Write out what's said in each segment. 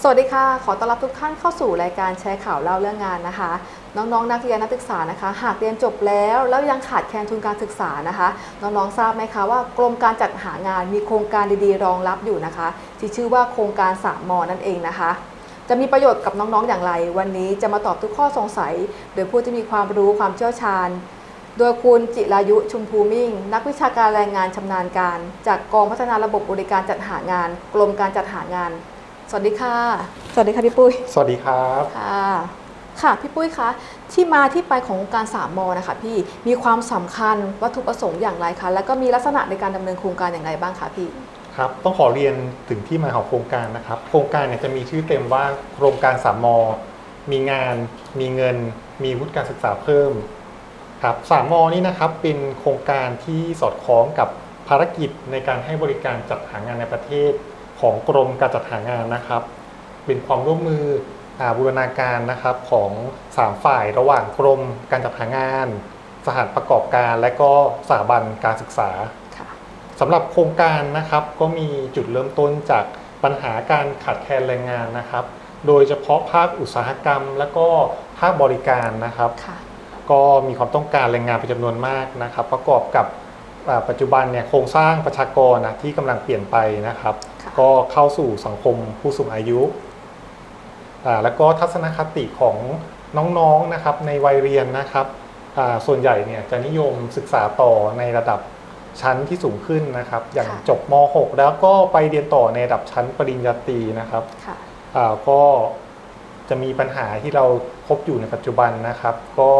สวัสดีค่ะ ขอต้อนรับทุกท่านเข้าสู่รายการแชร์ข่าวเล่าเรื่องงานนะคะ น้องๆนักเรียนนักศึกษานะคะ หากเรียนจบแล้วแล้วยังขาดแคลนทุนการศึกษานะคะ น้องๆทราบไหมคะว่ากรมการจัดหางานมีโครงการดีๆ รองรับอยู่นะคะ ที่ชื่อว่าโครงการสามมอนั่นเองนะคะจะมีประโยชน์กับน้องๆอย่างไร วันนี้จะมาตอบทุกข้อสงสัย โดยผู้ที่มีความรู้ความเชี่ยวชาญ โดยคุณจิรายุชุมภูมิ่ง นักวิชาการแรงงานชำนาญการ จากกองพัฒนาระบบบริการจัดหางาน กรมการจัดหางาน สวัสดีค่ะ สวัสดีค่ะพี่ปุ้ย สวัสดีครับ ค่ะ ค่ะพี่ปุ้ยคะที่มาที่ไปของโครงการสามมอนะคะพี่มีความสำคัญวัตถุประสงค์อย่างไรคะแล้วก็มีลักษณะในการดำเนินโครงการอย่างไรบ้างคะพี่ครับต้องขอเรียนถึงที่มาของโครงการนะครับ โครงการเนี่ยจะมีชื่อเต็มว่าโครงการสามมมีงาน มีเงิน มีวุฒิการศึกษาเพิ่มครับสามมนี่นะครับเป็นโครงการที่สอดคล้องกับภารกิจในการให้บริการจัดหางานในประเทศ ของกรมการจัดหางานนะครับ เป็นความร่วมมืออาบูรณาการนะครับของสามฝ่ายระหว่างกรมการจัดหางาน สถานประกอบการและก็สถาบันการศึกษาค่ะสำหรับโครงการนะครับก็มีจุดเริ่มต้นจากปัญหาการขาดแคลนแรงงานนะครับ โดยเฉพาะภาคอุตสาหกรรม และก็ภาคบริการนะครับค่ะก็มีความต้องการแรงงานเป็นจำนวนมากนะครับ ประกอบกับอ่า ปัจจุบันเนี่ยโครงสร้างประชากรนะที่กำลังเปลี่ยนไปนะครับค่ะก็เข้าสู่สังคมผู้สูงอายุอ่าแล้วก็ทัศนคติของน้องๆนะครับในวัยเรียนนะครับอ่าส่วนใหญ่เนี่ยจะนิยมศึกษาต่อในระดับชั้นที่สูงขึ้นนะครับ อย่างค่ะจบม .6 แล้วก็ไปเรียนต่อในระดับชั้นปริญญาตรีนะครับค่ะอ่าก็จะมีปัญหาที่เราพบอยู่ในปัจจุบันนะครับ ก็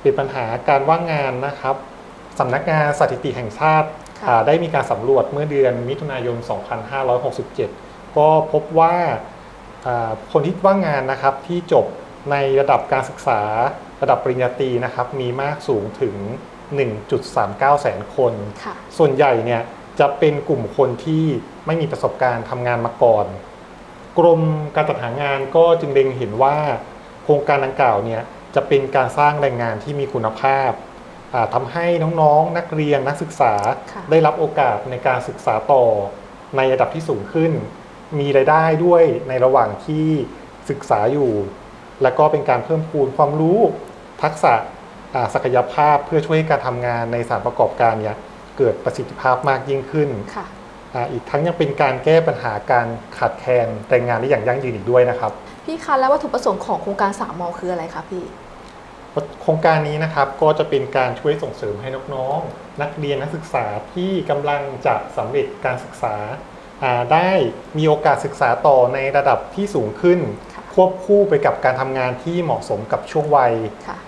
เป็นปัญหาการว่างงานนะครับ สำนักงานสถิติแห่งชาติค่ะอ่าได้มีการสำรวจเมื่อเดือนมิถุนายน 2567 ก็พบว่าอ่าคนที่ว่างงานนะครับที่จบในระดับการศึกษาระดับปริญญาตรีนะครับมีมากสูงถึง 1.39 แสนคนค่ะส่วนใหญ่เนี่ยจะเป็นกลุ่มคนที่ไม่มีประสบการณ์ทำงานมาก่อน กรมการจัดหางานก็จึงเล็งเห็นว่า โครงการดังกล่าวเนี่ยจะเป็นการสร้างแรงงานที่มีคุณภาพอ่า ทำให้น้องๆ นักเรียนนักศึกษาค่ะได้รับโอกาสในการศึกษาต่อในระดับที่สูงขึ้น มีรายได้ด้วยในระหว่างที่ศึกษาอยู่ และก็เป็นการเพิ่มพูนความรู้ทักษะอ่าศักยภาพเพื่อช่วยให้การทำงานในสถานประกอบการเนี่ยเกิดประสิทธิภาพมากยิ่งขึ้นค่ะอ่าอีกทั้งยังเป็นการแก้ปัญหาการขาดแคลนแรงงานได้อย่างยั่งยืนอีกด้วยนะครับ พี่คะแล้ววัตถุประสงค์ของโครงการสามมอคืออะไรคะพี่ โครงการนี้นะครับก็จะเป็นการช่วยส่งเสริมให้น้องๆนักเรียนนักศึกษาที่กำลังจะสำเร็จการศึกษาอ่าได้มีโอกาสศึกษาต่อในระดับที่สูงขึ้นค่ะควบคู่ไปกับการทำงานที่เหมาะสมกับช่วงวัยค่ะ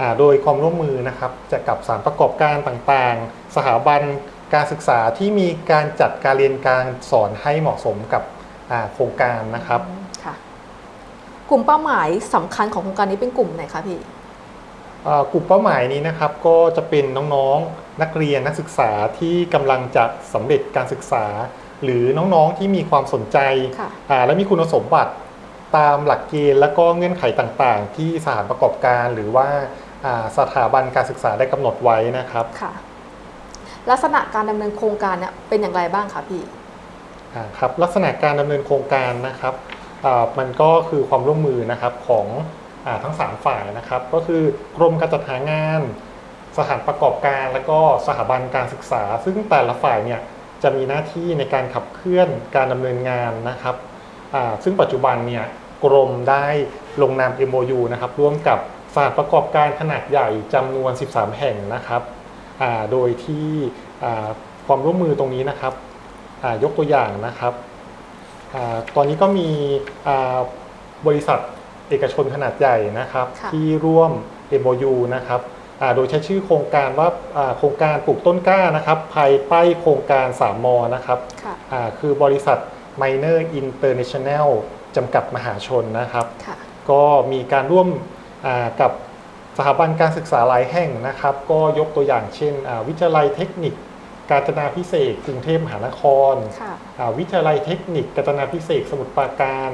อ่าโดยความร่วมมือนะครับจะกับสารประกอบการต่างๆ สถาบันการศึกษาที่มีการจัดการเรียนการสอนให้เหมาะสมกับอ่าโครงการนะครับค่ะกลุ่มเป้าหมายสำคัญของโครงการนี้เป็นกลุ่มไหนคะพี่อ่า กลุ่มเป้าหมายนี้นะครับก็จะเป็นน้องๆนักเรียนนักศึกษาที่กำลังจะสำเร็จการศึกษา หรือน้องๆที่มีความสนใจค่ะอ่าและมีคุณสมบัติตามหลักเกณฑ์และก็เงื่อนไขต่างๆ ที่สถานประกอบการ หรือว่าอ่าสถาบันการศึกษาได้กำหนดไว้นะครับค่ะลักษณะการดำเนินโครงการเนี่ยเป็นอย่างไรบ้างคะพี่อ่าครับลักษณะการดำเนินโครงการนะครับอ่ามันก็คือความร่วมมือนะครับของอา ทั้ง 3 ฝ่ายนะครับ ก็คือกรมการจัดหางาน สถานประกอบการและก็สถาบันการศึกษา ซึ่งแต่ละฝ่ายเนี่ยจะมีหน้าที่ในการขับเคลื่อนการดำเนินงานนะครับซึ่งปัจจุบันเนี่ยกรมได้ลงนาม MOU นะครับร่วมกับสถานประกอบการขนาดใหญ่จำนวน 13 แห่งนะครับโดยที่ความร่วมมือตรงนี้นะครับยกตัวอย่างนะครับอตอนนี้ก็มีบริษัท เอกชนขนาดใหญ่นะครับค่ะ ที่ร่วม MOU นะครับอ่าโดยใช้ชื่อโครงการว่าอ่าโครงการปลูกต้นกล้านะครับภายใต้โครงการ3มอนะครับค่ะ อ่าคือบริษัท Miner International จำกัดมหาชนนะครับ ค่ะ ก็มีการร่วมอ่ากับสถาบันการศึกษาหลายแห่งนะครับ ก็ยกตัวอย่างเช่นอ่าวิทยาลัยเทคนิค กาญจนาพิเศษกกรุงเทพมหานคร ค่ะ อ่าวิทยาลัยเทคนิคกาญจนาพิเศษกสมุทรปราการ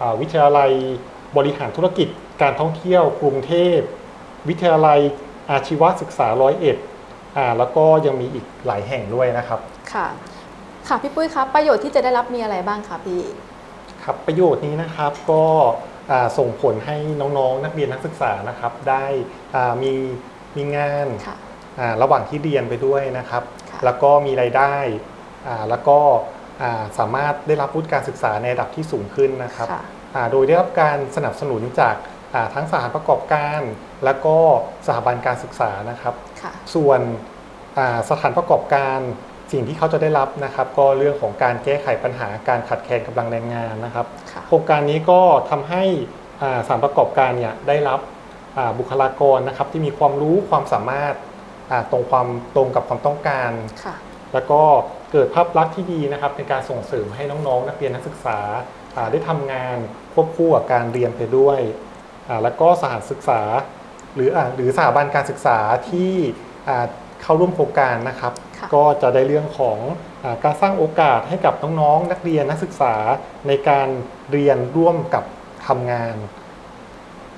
อ่าวิทยาลัย บริหารธุรกิจการท่องเที่ยวกรุงเทพ วิทยาลัยอาชีวศึกษาร้อยเอ็ดอ่าแล้วก็ยังมีอีกหลายแห่งด้วยนะครับ ค่ะ ค่ะพี่ปุ้ยคะประโยชน์ที่จะได้รับมีอะไรบ้างคะพี่ ครับประโยชน์นี้นะครับก็อ่าส่งผลให้น้องๆ นักเรียนนักศึกษานะครับได้อ่ามีมีงานค่ะอ่าระหว่างที่เรียนไปด้วยนะครับค่ะแล้วก็มีรายได้อ่าแล้วก็อ่าสามารถได้รับวุฒิการศึกษาในระดับที่สูงขึ้นนะครับค่ะอ่า โดยได้รับการสนับสนุนจากอ่าทั้งสถานประกอบการ และก็สถาบันการศึกษานะครับค่ะส่วนอ่าสถานประกอบการสิ่งที่เขาจะได้รับนะครับ ก็เรื่องของการแก้ไขปัญหาการขาดแคลนกำลังแรงงานนะครับค่ะโครงการนี้ก็ทำให้อ่าสถานประกอบการเนี่ยได้รับอ่าบุคลากรนะครับที่มีความรู้ความสามารถอ่าตรงความตรงกับความต้องการค่ะแล้วก็เกิดภาพลักษณ์ที่ดีนะครับในการส่งเสริมให้น้องๆ นักเรียนนักศึกษาอ่าได้ทำงาน ควบคู่กับการเรียนไปด้วยอ่าแล้วก็สถานศึกษาหรืออ่าหรือสถาบันการศึกษาที่อ่าเข้าร่วมโครงการนะครับค่ะก็จะได้เรื่องของอาการสร้างโอกาสให้กับน้องๆนักเรียนนักศึกษาในการเรียนร่วมกับทำงาน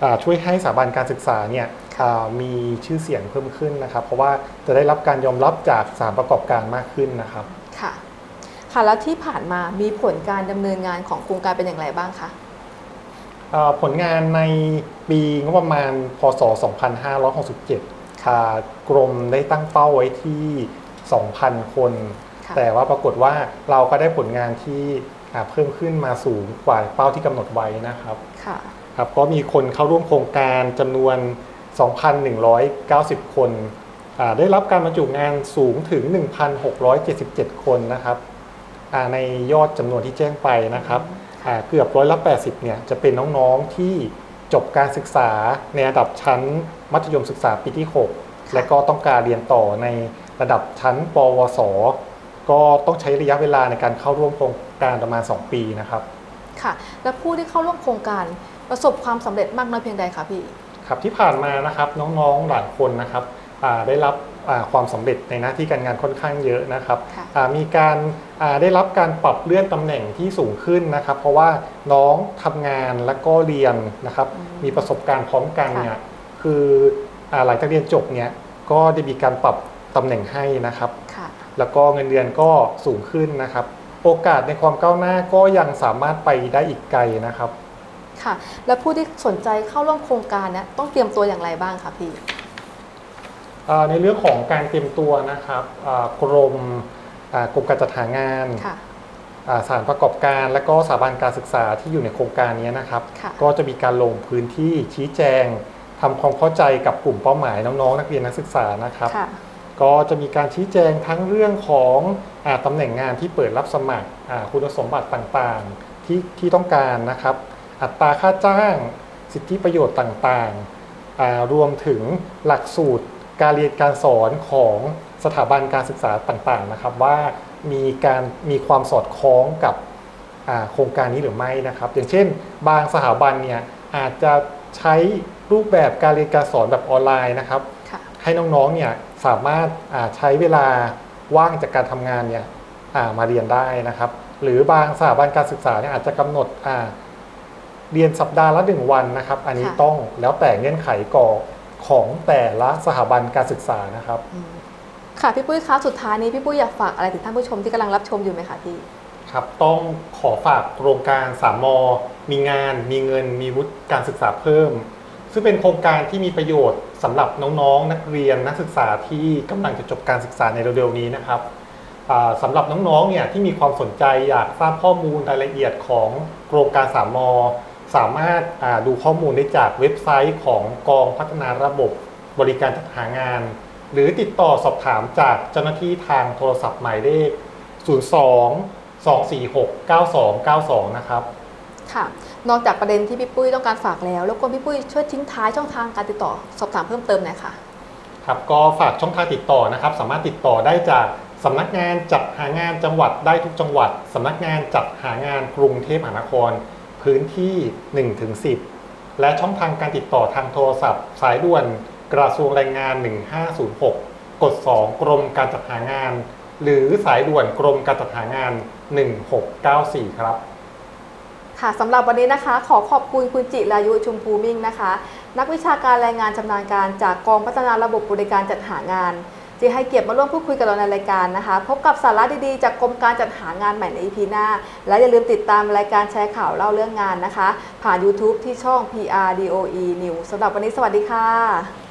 อ่าช่วยให้สถาบันการศึกษาเนี่ยอ่ามีชื่อเสียงเพิ่มขึ้นนะครับ เพราะว่าจะได้รับการยอมรับจากสถานประกอบการมากขึ้นนะครับค่ะค่ะแล้วที่ผ่านมามีผลการดำเนินงานของโครงการเป็นอย่างไรบ้างคะอ่า ผลงานในปีงบประมาณพศ 2567อ่ากรมได้ตั้งเป้าไว้ที่ 2,000 คนค่ะแต่ว่าปรากฏว่าเราก็ได้ผลงานที่อ่าเพิ่มขึ้นมาสูงกว่าเป้าที่กำหนดไว้นะครับค่ะครับก็มีคนเข้าร่วมโครงการจำนวน 2,190 คนอ่าได้รับการบรรจุงานสูงถึง 1,677 คนนะครับอ่าในยอดจำนวนที่แจ้งไปนะครับอ่า เกือบร้อยละ80เนี่ยจะเป็นน้องๆที่จบการศึกษาในระดับชั้นมัธยมศึกษาปีที่ 6 และก็ต้องการเรียนต่อในระดับชั้นปวส ก็ต้องใช้ระยะเวลาในการเข้าร่วมโครงการประมาณ 2 ปีนะครับ ค่ะ แล้วผู้ที่เข้าร่วมโครงการประสบความสำเร็จมากน้อยเพียงใดคะพี่ ครับที่ผ่านมานะครับน้องๆหลายคนนะครับอ่าได้รับอ่า ความสำเร็จในหน้าที่การงานค่อนข้างเยอะนะครับค่ะอ่ามีการอ่าได้รับการปรับเลื่อนตำแหน่งที่สูงขึ้นนะครับ เพราะว่าน้องทำงานและก็เรียนนะครับอืมมีประสบการณ์พร้อมกันค่ะเนี่ยคืออ่าหลังจากเรียนจบเนี่ยก็ได้มีการปรับตำแหน่งให้นะครับค่ะแล้วก็เงินเดือนก็สูงขึ้นนะครับ โอกาสในความก้าวหน้าก็ยังสามารถไปได้อีกไกลนะครับค่ะ แล้วผู้ที่สนใจเข้าร่วมโครงการเนี้ต้องเตรียมตัวอย่างไรบ้างคะพี่อ่า ในเรื่องของการเตรียมตัวนะครับอ่ากรมอ่ากรมการจัดหางานค่ะอ่าสถานประกอบการและก็สถาบันการศึกษาที่อยู่ในโครงการนี้นะครับค่ะก็จะมีการลงพื้นที่ชี้แจงทำความเข้าใจกับกลุ่มเป้าหมายน้องๆนักเรียนนักศึกษานะครับค่ะก็จะมีการชี้แจงทั้งเรื่องของอาตำแหน่งงานที่เปิดรับสมัครอ่าคุณสมบัติต่างๆที่ที่ต้องการนะครับ อัตราค่าจ้างสิทธิประโยชน์ต่างๆอ่ารวมถึงหลักสูตร การเรียนการสอนของสถาบันการศึกษาต่างๆนะครับ ว่ามีการมีความสอดคล้องกับอ่าโครงการนี้หรือไม่นะครับ อย่างเช่น บางสถาบันเนี่ยอาจจะใช้รูปแบบการเรียนการสอนแบบออนไลน์นะครับค่ะให้น้องๆเนี่ยสามารถอ่าใช้เวลาว่างจากการทำงานเนี่ยอ่ามาเรียนได้นะครับ หรือบางสถาบันการศึกษาเนี่ยอาจจะกำหนดอ่าเรียนสัปดาห์ละหนึ่งวันนะครับ อันนี้ค่ะต้องแล้วแต่เงื่อนไขก่อ ของแต่ละสถาบันการศึกษานะครับอืมค่ะพี่ปุ้ยคะสุดท้ายนี้พี่ปุ้ยอยากฝากอะไรถึงท่านผู้ชมที่กำลังรับชมอยู่ไหมคะพี่ครับต้องขอฝากโครงการสามมมีงาน มีเงิน มีวุฒิการศึกษาเพิ่ม ซึ่งเป็นโครงการที่มีประโยชน์สำหรับน้องๆนักเรียนนักศึกษาที่กำลังจะจบการศึกษาในเร็วๆนี้นะครับอ่าสำหรับน้องๆเนี่ยที่มีความสนใจอยากทราบข้อมูลรายละเอียดของโครงการสามม สามารถอ่าดูข้อมูลได้จากเว็บไซต์ของกองพัฒนาระบบบริการจัดหางาน หรือติดต่อสอบถามจากเจ้าหน้าที่ทางโทรศัพท์หมายเลข 02 246 9292 นะครับค่ะนอกจากประเด็นที่พี่ปุ้ยต้องการฝากแล้ว แล้วก็พี่ปุ้ยช่วยทิ้งท้ายช่องทางการติดต่อสอบถามเพิ่มเติมหน่อยค่ะครับก็ฝากช่องทางติดต่อนะครับ สามารถติดต่อได้จากสำนักงานจัดหางานจังหวัดได้ทุกจังหวัดสำนักงานจัดหางานกรุงเทพมหานคร พื้นที่ 1-10 และช่องทางการติดต่อทางโทรศัพท์ สายด่วนกระทรวงแรงงาน 1506 กด 2 กรมการจัดหางาน หรือสายด่วนกรมการจัดหางาน 1694 ครับค่ะสำหรับวันนี้นะคะ ขอขอบคุณคุณจิรายุชุมภูมิ่งนะคะ นักวิชาการแรงงานชำนาญการจากกองพัฒนาระบบบริการจัดหางาน ที่ให้เกียรติมาร่วมพูดคุยกับเราในรายการนะคะ พบกับสาระดีๆ จากกรมการจัดหางานใหม่ใน EP หน้า และอย่าลืมติดตามรายการแชร์ข่าวเล่าเรื่องงานนะคะ ผ่าน YouTube ที่ช่อง PRDOE News สำหรับวันนี้สวัสดีค่ะ